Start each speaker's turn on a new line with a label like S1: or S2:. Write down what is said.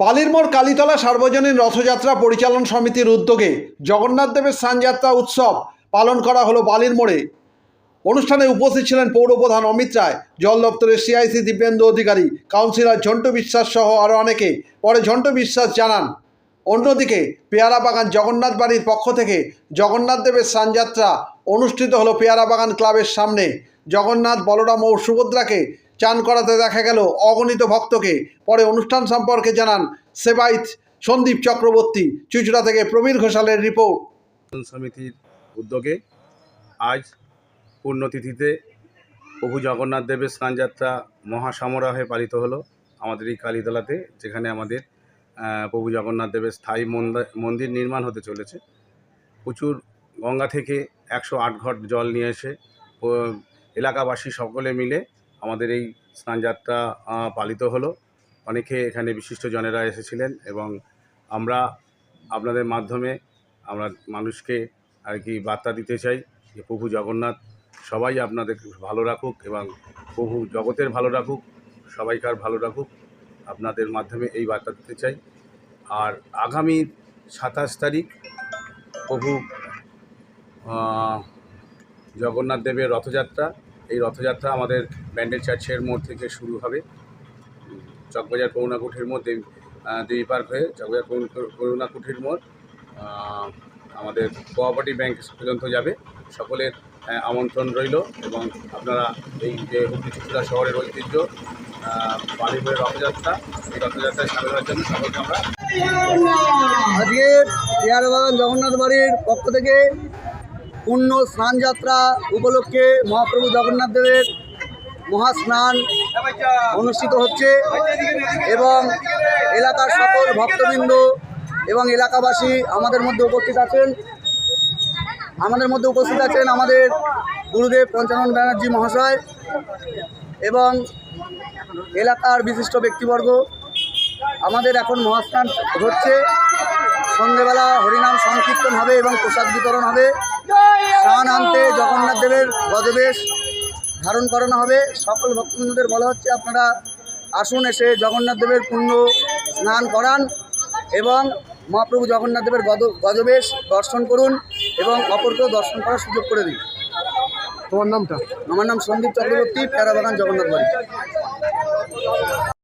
S1: বালিরমোড় কালীতলা সার্বজনীন রথযাত্রা পরিচালন সমিতির উদ্যোগে জগন্নাথ দেবের স্নানযাত্রা উৎসব পালন করা হলো বালির মোড়ে অনুষ্ঠানে উপস্থিত ছিলেন পৌরপ্রধান অমিত রায়, জল দপ্তরের সিআইসি দিব্যেন্দু অধিকারী, কাউন্সিলর ঝন্টু বিশ্বাস সহ আরও অনেকে। পরে ঝন্টু বিশ্বাস জানান, অন্যদিকে পেয়ারা বাগান জগন্নাথ বাড়ির পক্ষ থেকে জগন্নাথ দেবের স্নানযাত্রা অনুষ্ঠিত হলো পেয়ারা বাগান ক্লাবের সামনে। জগন্নাথ, বলরাম ও সুভদ্রাকে চান করাতে দেখা গেল অগণিত ভক্তকে। পরে অনুষ্ঠান সম্পর্কে জানান সেবাইত সন্দীপ চক্রবর্তী। চুচড়া থেকে প্রবীর ঘোষালের রিপোর্ট।
S2: সমিতির উদ্যোগে আজ পূর্ণতিথিতে প্রভু জগন্নাথ দেবের স্নানযাত্রা মহাসমারোহে পালিত হলো আমাদের এই কালীতলাতে, যেখানে আমাদের প্রভু জগন্নাথ দেবের স্থায়ী মন্দ- মন্দির নির্মাণ হতে চলেছে। প্রচুর গঙ্গা থেকে একশো আট ঘট জল নিয়ে এসে এলাকাবাসী সকলে মিলে আমাদের এই স্নানযাত্রা পালিত হলো। অনেকে এখানে বিশিষ্ট জনেরা এসেছিলেন এবং আমরা আপনাদের মাধ্যমে আমরা মানুষকে আর কি বার্তা দিতে চাই যে প্রভু জগন্নাথ সবাই আপনাদের ভালো রাখুক এবং প্রভু জগতের ভালো রাখুক, সবাইকার ভালো রাখুক, আপনাদের মাধ্যমে এই বার্তা দিতে চাই। আর আগামী সাতাশ তারিখ প্রভু জগন্নাথ দেবের রথযাত্রা এই রথযাত্রা আমাদের ব্যান্ডেল চার্চের মোড় থেকে শুরু হবে। চকবাজার করুণাকুঠির মোড়, দেবী দেবী পার্ক হয়ে চকবাজার করুণ- করুণাকুঠির মোড় আমাদের কোঅপারেটিভ ব্যাংক পর্যন্ত যাবে। সকলের আমন্ত্রণ রইল এবং আপনারা এই যে হুগলি শহরের ঐতিহ্য বালিপুরের রথযাত্রা, এই রথযাত্রায় সামিল হওয়ার জন্য সকলকে আমরা
S3: জগন্নাথ বাড়ির পক্ষ থেকে পূর্ণ স্নান যাত্রা উপলক্ষে মহাপ্রভু জগন্নাথ দেবের মহাস্নান অনুষ্ঠিত হচ্ছে এবং এলাকার সকল ভক্তবৃন্দ এবং এলাকাবাসী আমাদের মধ্যে উপস্থিত আছেন। আমাদের মধ্যে উপস্থিত আছেন আমাদের গুরুদেব পঞ্চানন ব্যানার্জি মহাশয় এবং এলাকার বিশিষ্ট ব্যক্তিবর্গ। আমাদের এখন মহাস্নান হচ্ছে। সন্ধেবেলা হরিনাম সংকীর্তন হবে এবং প্রসাদ বিতরণ হবে। জগন্নাথ দেবের গজবেশ ধারণ করানো হবে। সকল ভক্তবৃন্দদের বলা হচ্ছে আপনারা আসুন এসে জগন্নাথ দেবের পুণ্য স্নান করান এবং মহাপ্রভু জগন্নাথ দেবের গদ- গজবেশ দর্শন করুন এবং অপরকেও দর্শন করার সুযোগ করে দিন।
S1: তোমার নামটা?
S3: আমার নাম সন্দীপ চক্রবর্তী প্যারাবাগান জগন্নাথ বাড়ি